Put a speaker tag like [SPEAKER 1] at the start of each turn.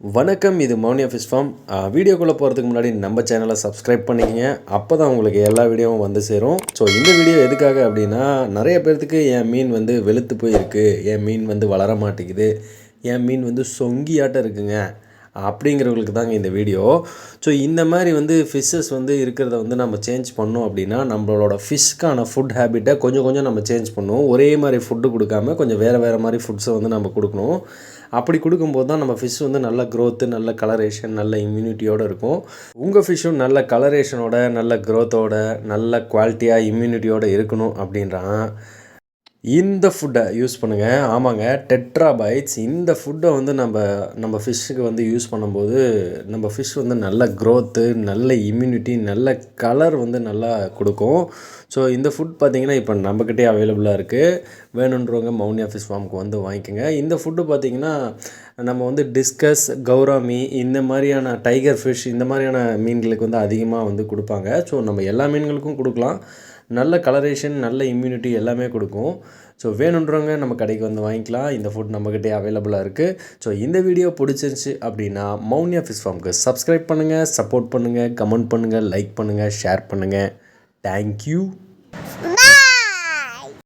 [SPEAKER 1] வணக்கம் இது Mouni office form. வீடியோக்குள்ளே போகிறதுக்கு முன்னாடி நம்ம சேனலை சப்ஸ்கிரைப் பண்ணிக்கங்க. அப்போ தான் உங்களுக்கு எல்லா வீடியோவும் வந்து சேரும். ஸோ இந்த வீடியோ எதுக்காக அப்படின்னா நிறைய பேர்த்துக்கு என் மீன் வந்து வெளுத்து போயிருக்கு. என் மீன் வந்து வளர மாட்டேங்குது. என் மீன் வந்து சொங்கியாட்டம் இருக்குங்க. அப்படிங்கிறவங்களுக்கு தாங்க இந்த வீடியோ ஸோ இந்த மாதிரி வந்து ஃபிஷ்ஷஸ் வந்து இருக்கிறத வந்து நம்ம சேஞ்ச் பண்ணோம் அப்படின்னா நம்மளோட ஃபிஷ்க்கான ஃபுட் ஹேபிட்டை கொஞ்சம் கொஞ்சம் நம்ம சேஞ்ச் பண்ணுவோம். ஒரே மாதிரி ஃபுட்டு கொடுக்காம கொஞ்சம் வேறு வேறு மாதிரி ஃபுட்ஸை வந்து நம்ம கொடுக்கணும். அப்படி கொடுக்கும்போது தான் நம்ம ஃபிஷ் வந்து நல்ல க்ரோத்து நல்ல கலரேஷன் நல்ல இம்யூனிட்டியோடு இருக்கும். உங்கள் ஃபிஷ்ஷும் நல்ல கலரேஷனோட நல்ல க்ரோத்தோட நல்ல குவாலிட்டியாக இம்யூனிட்டியோடு இருக்கணும் அப்படின்றான். இந்த ஃபுட்டை யூஸ் பண்ணுங்கள் ஆமாங்க டெட்ராபைட்ஸ் இந்த ஃபுட்டை வந்து நம்ம நம்ம ஃபிஷ்ஷுக்கு வந்து யூஸ் பண்ணும்போது நம்ம ஃபிஷ் வந்து நல்ல க்ரோத்து நல்ல இம்யூனிட்டி நல்ல கலர் வந்து நல்லா கொடுக்கும். ஸோ இந்த ஃபுட் பார்த்திங்கன்னா இப்போ நம்மக்கிட்டே அவைலபிளாக இருக்குது வேணுன்றவங்க மௌனியா ஃபிஷ் ஃபார்முக்கு வந்து வாங்கிக்கோங்க. இந்த ஃபுட்டு பார்த்திங்கன்னா நம்ம வந்து டிஸ்கஸ் கௌராமி இந்த மாதிரியான டைகர் ஃபிஷ் இந்த மாதிரியான மீன்களுக்கு வந்து அதிகமாக வந்து கொடுப்பாங்க. ஸோ நம்ம எல்லா மீன்களுக்கும் கொடுக்கலாம். நல்ல கலரேஷன் நல்ல இம்யூனிட்டி எல்லாமே கொடுக்கும். ஸோ வேணுன்றவங்க நம்ம கடைக்கு வந்து வாங்கிக்கலாம். இந்த ஃபுட் நம்மக்கிட்டே அவைலபிளாக இருக்குது ஸோ இந்த வீடியோ பிடிச்சிருந்துச்சி அப்படின்னா மௌனியா ஃபிஷ் ஃபார்முக்கு சப்ஸ்கிரைப் பண்ணுங்கள் சப்போர்ட் பண்ணுங்கள் கமெண்ட் பண்ணுங்கள் லைக் பண்ணுங்கள் ஷேர் பண்ணுங்கள் தேங்க்யூ